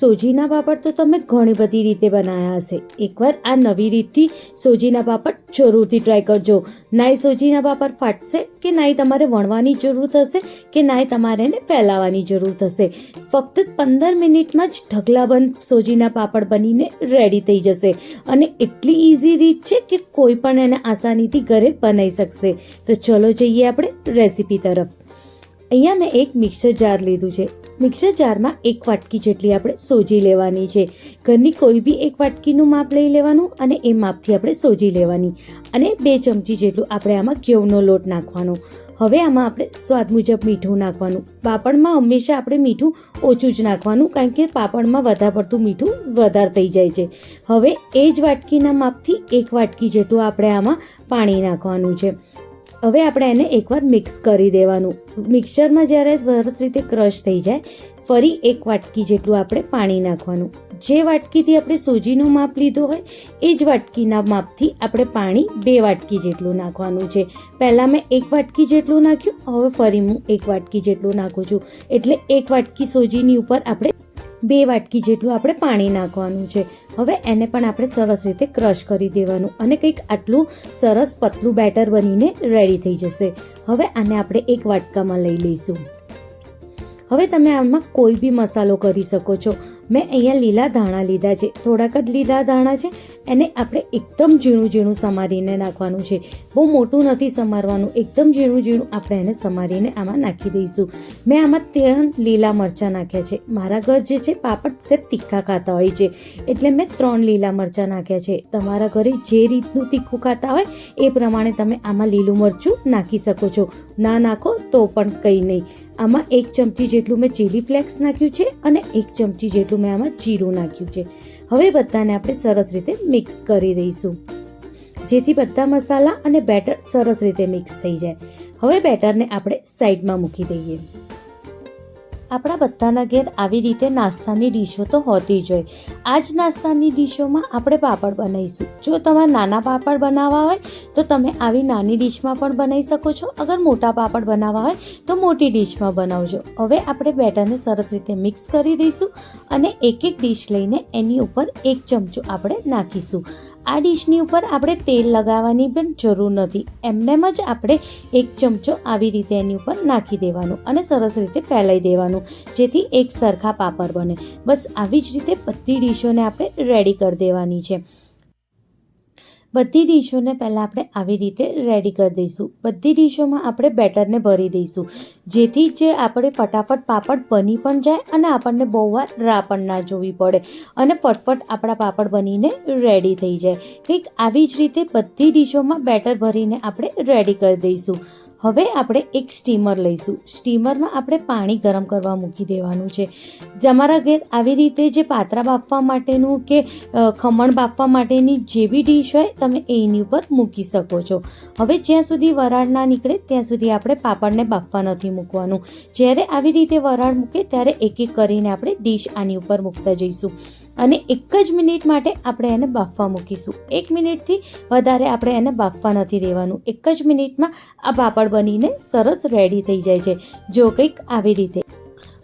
સોજીના પાપડ તો તમે ઘણી બધી રીતે બનાવ્યા હશે. એકવાર આ નવી રીતથી સોજીના પાપડ જરૂરથી ટ્રાય કરજો. નાય સોજીના પાપડ ફાટશે કે નાય તમારે વણવાની જરૂર થશે કે નાય તમારે એને ફેલાવવાની જરૂર થશે. ફક્ત પંદર મિનિટમાં જ ઢગલાબંધ સોજીના પાપડ બનીને રેડી થઈ જશે. અને એટલી ઇઝી રીત છે કે કોઈ પણ એને આસાનીથી ઘરે બનાવી શકશે. તો ચલો જઈએ આપણે રેસીપી તરફ. અહીંયા મેં એક મિક્સર જાર લીધું છે. મિક્સર જારમાં એક વાટકી જેટલી આપણે સોજી લેવાની છે. ઘરની કોઈ બી એક વાટકીનું માપ લઈ લેવાનું અને એ માપથી આપણે સોજી લેવાની. અને બે ચમચી જેટલું આપણે આમાં ઘઉંનો લોટ નાખવાનો. હવે આમાં આપણે સ્વાદ મુજબ મીઠું નાખવાનું. પાપડમાં હંમેશા આપણે મીઠું ઓછું જ નાખવાનું કારણ કે પાપડમાં વધારે પડતું મીઠું વધારે થઈ જાય છે. હવે એ જ વાટકીના માપથી એક વાટકી જેટલું આપણે આમાં પાણી નાખવાનું છે. હવે આપણે એને એકવાર મિક્સ કરી દેવાનું. મિક્સરમાં જ્યારે સરસ રીતે ક્રશ થઈ જાય, ફરી એક વાટકી જેટલું આપણે પાણી નાખવાનું. જે વાટકીથી આપણે સોજીનું માપ લીધું હોય, એ જ વાટકીના માપથી આપણે પાણી બે વાટકી જેટલું નાખવાનું છે. પહેલાં મેં એક વાટકી જેટલું નાખ્યું, હવે ફરી હું એક વાટકી જેટલું નાખું છું. એટલે એક વાટકી સોજીની ઉપર આપણે બે વાટકી જેટલું આપણે પાણી નાખવાનું છે. હવે એને પણ આપણે સરસ રીતે ક્રશ કરી દેવાનું અને કંઈક આટલું સરસ પતલું બેટર બનીને રેડી થઈ જશે. હવે આને આપણે એક વાટકામાં લઈ લઈશું. હવે તમે આમાં કોઈ બી મસાલો કરી શકો છો. મેં અહીંયા લીલા ધાણા લીધા છે. થોડાક જ લીલા ધાણા છે. એને આપણે એકદમ ઝીણું ઝીણું સમારીને નાખવાનું છે. બહુ મોટું નથી સમારવાનું. એકદમ ઝીણું ઝીણું આપણે એને સમારીને આમાં નાખી દઈશું. મેં આમાં ત્રણ લીલા મરચાં નાખ્યા છે. મારા ઘર જે છે, પાપડ છે, તીખા ખાતા હોય છે. એટલે મેં ત્રણ લીલા મરચાં નાખ્યા છે. તમારા ઘરે જે રીતનું તીખું ખાતા હોય, એ પ્રમાણે તમે આમાં લીલું મરચું નાખી શકો છો. ના નાખો તો પણ કંઈ નહીં. આમાં એક ચમચી જેટલું મેં ચીલી ફ્લેક્સ નાખ્યું છે અને એક ચમચી જેટલું મેં આમાં જીરું નાખ્યું છે. હવે બધાને આપણે સરસ રીતે મિક્સ કરી દઈશું. જેથી બધા મસાલા અને બેટર સરસ રીતે મિક્સ થઈ જાય. હવે બેટરને આપણે સાઈડમાં મૂકી દઈએ. આપણા બધાના ઘેર આવી રીતે નાસ્તાની ડીશો તો હોતી જ હોય. આ જ નાસ્તાની ડીશોમાં આપણે પાપડ બનાવીશું. જો તમારે નાના પાપડ બનાવવા હોય, તો તમે આવી નાની ડીશમાં પણ બનાવી શકો છો. અગર મોટા પાપડ બનાવવા હોય, તો મોટી ડીશમાં બનાવજો. હવે આપણે બેટરને સરસ રીતે મિક્સ કરી દઈશું અને એક એક ડીશ લઈને એની ઉપર એક ચમચો આપણે નાખીશું. આ ડીશની ઉપર આપણે તેલ લગાવવાની પણ જરૂર નથી. એમનેમ જ આપણે એક ચમચો આવી રીતે એની ઉપર નાખી દેવાનું અને સરસ રીતે ફેલાઈ દેવાનું, જેથી એક સરખા પાપડ બને. બસ આવી જ રીતે બધી ડીશોને આપણે રેડી કરી દેવાની છે. બધી ડીશોને પહેલાં આપણે આવી રીતે રેડી કરી દઈશું. બધી ડીશોમાં આપણે બેટરને ભરી દઈશું. જેથી જે આપણે ફટાફટ પાપડ બની પણ જાય અને આપણને બહુ વાર રાહ પણ ના જોવી પડે. અને ફટફટ આપણા પાપડ બનીને રેડી થઈ જાય. કંઈક આવી જ રીતે બધી ડીશોમાં બેટર ભરીને આપણે રેડી કરી દઈશું. હવે આપણે એક સ્ટીમર લઈશું. સ્ટીમરમાં આપણે પાણી ગરમ કરવા મૂકી દેવાનું છે. તમારા ઘેર આવી રીતે જે પાત્રા બાફવા માટેનું કે ખમણ બાફવા માટેની જે બી ડીશ હોય, તમે એની ઉપર મૂકી શકો છો. હવે જ્યાં સુધી વરાળ ના નીકળે, ત્યાં સુધી આપણે પાપડને બાફવા નથી મૂકવાનું. જ્યારે આવી રીતે વરાળ મૂકે, ત્યારે એક એક કરીને આપણે ડીશ આની ઉપર મૂકતા જઈશું. અને એક જ મિનિટ માટે આપણે એને બાફવા મૂકીશું. એક મિનિટથી વધારે આપણે એને બાફવા નથી દેવાનું. એક જ મિનિટમાં આ પાપડ બનીને સરસ રેડી થઈ જાય છે. જો કંઈક આવી રીતે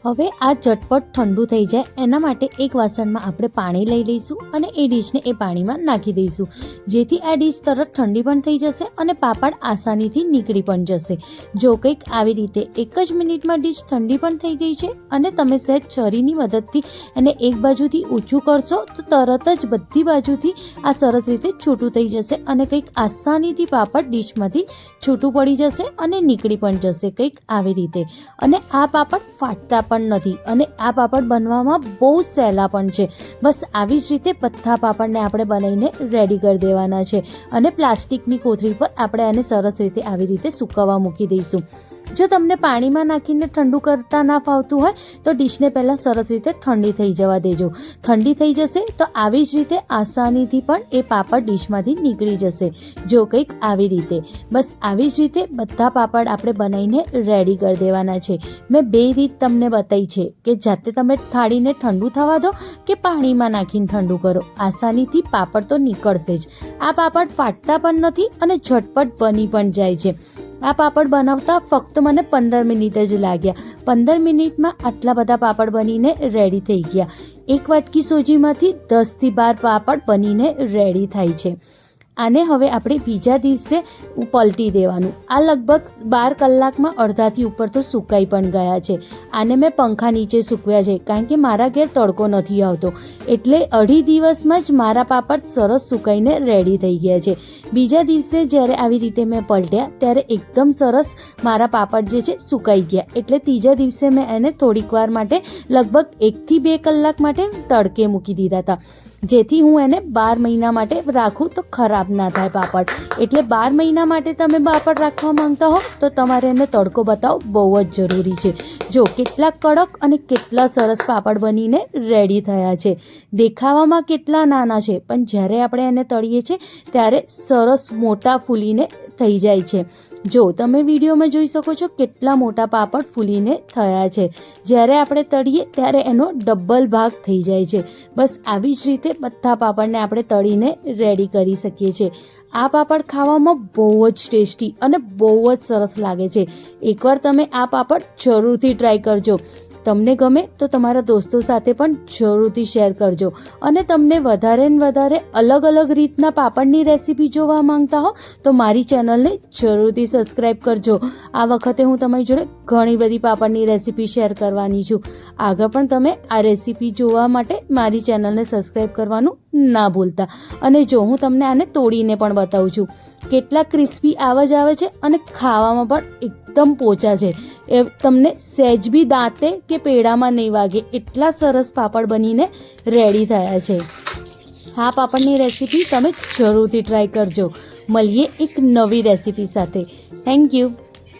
હવે આ ઝટપટ ઠંડુ થઈ જાય, એના માટે એક વાસણમાં આપણે પાણી લઈ લઈશું અને એ ડીશને એ પાણીમાં નાખી દઈશું. જેથી આ ડીશ તરત ઠંડી પણ થઈ જશે અને પાપડ આસાનીથી નીકળી પણ જશે. જો કંઈક આવી રીતે એક જ મિનિટમાં ડીશ ઠંડી પણ થઈ ગઈ છે અને તમે સહેજ છરીની મદદથી એને એક બાજુથી ઊંચું કરશો, તો તરત જ બધી બાજુથી આ સરસ રીતે છૂટું થઈ જશે અને કંઈક આસાનીથી પાપડ ડીશમાંથી છૂટું પડી જશે અને નીકળી પણ જશે કંઈક આવી રીતે. અને આ પાપડ ફાટતા પણ નથી અને આ પાપડ બનવામાં બહુ સહેલા પણ છે. બસ આવી જ રીતે બધા પાપડને આપણે બનાવીને રેડી કરી દેવાના છે અને પ્લાસ્ટિકની કોથળી પર આપણે આને સરસ રીતે આવી રીતે સૂકવવા મૂકી દઈશું. જો તમને પાણીમાં નાખીને ઠંડુ કરતા ના ફાવતું હોય, તો ડીશને પહેલાં સરસ રીતે ઠંડી થઈ જવા દેજો. ઠંડી થઈ જશે, તો આવી જ રીતે આસાનીથી પણ એ પાપડ ડીશમાંથી નીકળી જશે. જો કંઈક આવી રીતે. બસ આવી જ રીતે બધા પાપડ આપણે બનાવીને રેડી કરી દેવાના છે. મેં બે રીત તમને બતાવી છે કે જાતે તમે થાળીને ઠંડુ થવા દો કે પાણીમાં નાખીને ઠંડુ કરો. આસાનીથી પાપડ તો નીકળશે જ. આ પાપડ ફાટતા પણ નથી અને ઝટપટ બની પણ જાય છે. આ પાપડ બનાવતા ફક્ત મને પંદર મિનિટ જ લાગ્યા. પંદર મિનિટમાં આટલા બધા પાપડ બનીને રેડી થઈ ગયા. એક વાટકી સોજીમાંથી દસથી બાર પાપડ બનીને રેડી થાય છે. આને હવે આપણે બીજા દિવસે પલટી દેવાનું. આ લગભગ બાર કલાકમાં અડધાથી ઉપર તો સુકાઈ પણ ગયા છે. આને મેં પંખા નીચે સૂકવ્યા છે, કારણ કે મારા ઘેર તડકો નથી આવતો. એટલે અઢી દિવસમાં જ મારા પાપડ સરસ સુકાઈને રેડી થઈ ગયા છે. બીજા દિવસે જ્યારે આવી રીતે મેં પલટ્યા, ત્યારે એકદમ સરસ મારા પાપડ જે છે સુકાઈ ગયા. એટલે ત્રીજા દિવસે મેં એને થોડીક વાર માટે લગભગ એકથી બે કલાક માટે તડકે મૂકી દીધા હતા. જેથી હું એને બાર મહિના માટે રાખું તો ખરાબ ના થાય પાપડ એટલે બાર મહિના માટે તમે પાપડ રાખવા માંગતા હો તો તમારે એને તડકો બતાવો, બહુ જ જરૂરી છે. જો કેટલા કડક અને કેટલા સરસ પાપડ બનીને રેડી થયા છે. દેખાવામાં કેટલા નાના છે, પણ જ્યારે આપણે એને તળીએ છીએ ત્યારે સરસ મોટા ફૂલીને થઈ જાય છે. જો તમે વિડીયોમાં જોઈ શકો છો કેટલા મોટા પાપડ ફૂલીને થયા છે. જ્યારે આપણે તળીએ ત્યારે એનો ડબલ ભાગ થઈ જાય છે. બસ આવી જ રીતે બધા પાપડને આપણે તળીને રેડી કરી શકીએ છીએ. આ પાપડ ખાવામાં બહુ જ ટેસ્ટી અને બહુ જ સરસ લાગે છે. એકવાર તમે આ પાપડ જરૂરથી ટ્રાય કરજો. તમને ગમે તો તમારા દોસ્તો સાથે પણ જરૂરથી શેર કરજો. અને તમને વધારે ને વધારે અલગ અલગ રીતના પાપડની રેસીપી જોવા માંગતા હો, તો મારી ચેનલને જરૂરથી સબસ્ક્રાઈબ કરજો. આ વખતે હું તમારી જોડે ઘણી બધી પાપડની રેસીપી શેર કરવાની છું. આગળ પણ તમે આ રેસીપી જોવા માટે મારી ચેનલને સબસ્ક્રાઈબ કરવાનું ના ભૂલતા. અને જો હું તમને આને તોડીને પણ બતાવું છું, કેટલા ક્રિસ્પી આવા આવે છે અને ખાવામાં પણ એકદમ પોચા છે. એ તમને સહેજ બી દાંતે કે પેડામાં નહીં વાગે, એટલા સરસ પાપડ બનીને રેડી થયા છે. આ પાપડની રેસીપી તમે જરૂરથી ટ્રાય કરજો. મળીએ એક નવી રેસીપી સાથે. Thank you